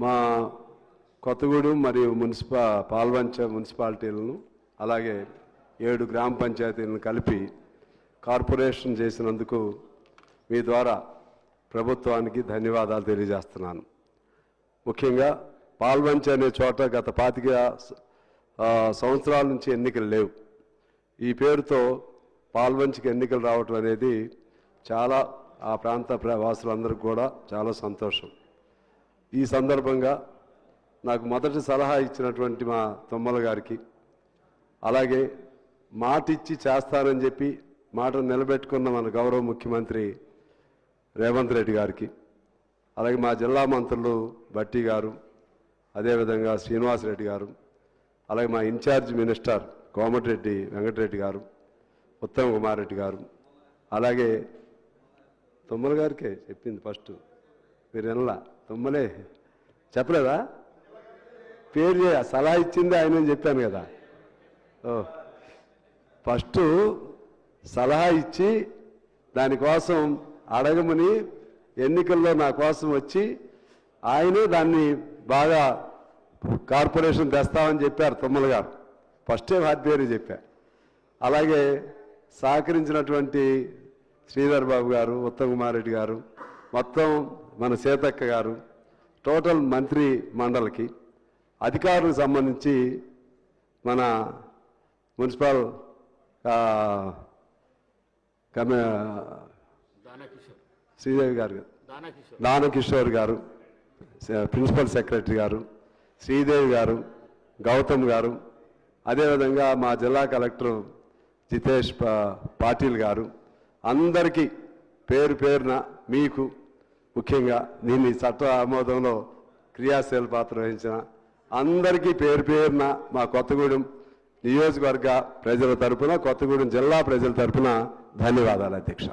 మా కొత్తగూడెం మరియు మున్సిపా పాల్వంచ మున్సిపాలిటీలను అలాగే ఏడు గ్రామ పంచాయతీలను కలిపి కార్పొరేషన్ చేసినందుకు మీ ద్వారా ప్రభుత్వానికి ధన్యవాదాలు తెలియజేస్తున్నాను. ముఖ్యంగా పాల్వంచ అనే చోట గత పాతిక సంవత్సరాల నుంచి ఎన్నికలు లేవు. ఈ పేరుతో పాల్వంచకి ఎన్నికలు రావటం అనేది చాలా ఆ ప్రాంత ప్రవాసులందరికీ కూడా చాలా సంతోషం. ఈ సందర్భంగా నాకు మొదటి సలహా ఇచ్చినటువంటి మా తొమ్మల గారికి అలాగే మాట ఇచ్చి చేస్తానని చెప్పి మాట నిలబెట్టుకున్న మన గౌరవ ముఖ్యమంత్రి రేవంత్ రెడ్డి గారికి అలాగే మా జిల్లా మంత్రులు భట్టి గారు అదేవిధంగా శ్రీనివాసరెడ్డి గారు అలాగే మా ఇన్ఛార్జ్ మినిస్టర్ కోమటిరెడ్డి వెంకటరెడ్డి గారు ఉత్తమ్ కుమార్ రెడ్డి గారు అలాగే తొమ్మల గారికే చెప్పింది ఫస్ట్ మీరు వినలా తుమ్మలే చెప్పలేదా? పేరు సలహా ఇచ్చింది ఆయన అని చెప్పాను కదా. ఓ ఫస్ట్ సలహా ఇచ్చి దానికోసం అడగమని ఎన్నికల్లో నా కోసం వచ్చి ఆయనే దాన్ని బాగా కార్పొరేషన్ తెస్తామని చెప్పారు తుమ్మల గారు. ఫస్టే వాద్యని పేరు చెప్పా. అలాగే సహకరించినటువంటి శ్రీధర్ బాబు గారు ఉత్తమ్ కుమార్ రెడ్డి గారు మొత్తం మన సీతక్క గారు టోటల్ మంత్రి మండలికి అధికారులకు సంబంధించి మన మున్సిపల్ శ్రీదేవి గారు. దానకిషోర్. గారు ప్రిన్సిపల్ సెక్రటరీ గారు శ్రీదేవి గారు గౌతమ్ గారు అదేవిధంగా మా జిల్లా కలెక్టర్ జితేష్ పాటిల్ గారు అందరికీ పేరు పేరున మీకు ముఖ్యంగా దీన్ని చట్ట ఆమోదంలో క్రియాశీల పాత్ర వహించిన అందరికీ పేరు పేరున మా కొత్తగూడెం నియోజకవర్గ ప్రజల తరపున కొత్తగూడెం జిల్లా ప్రజల తరపున ధన్యవాదాలు అధ్యక్ష.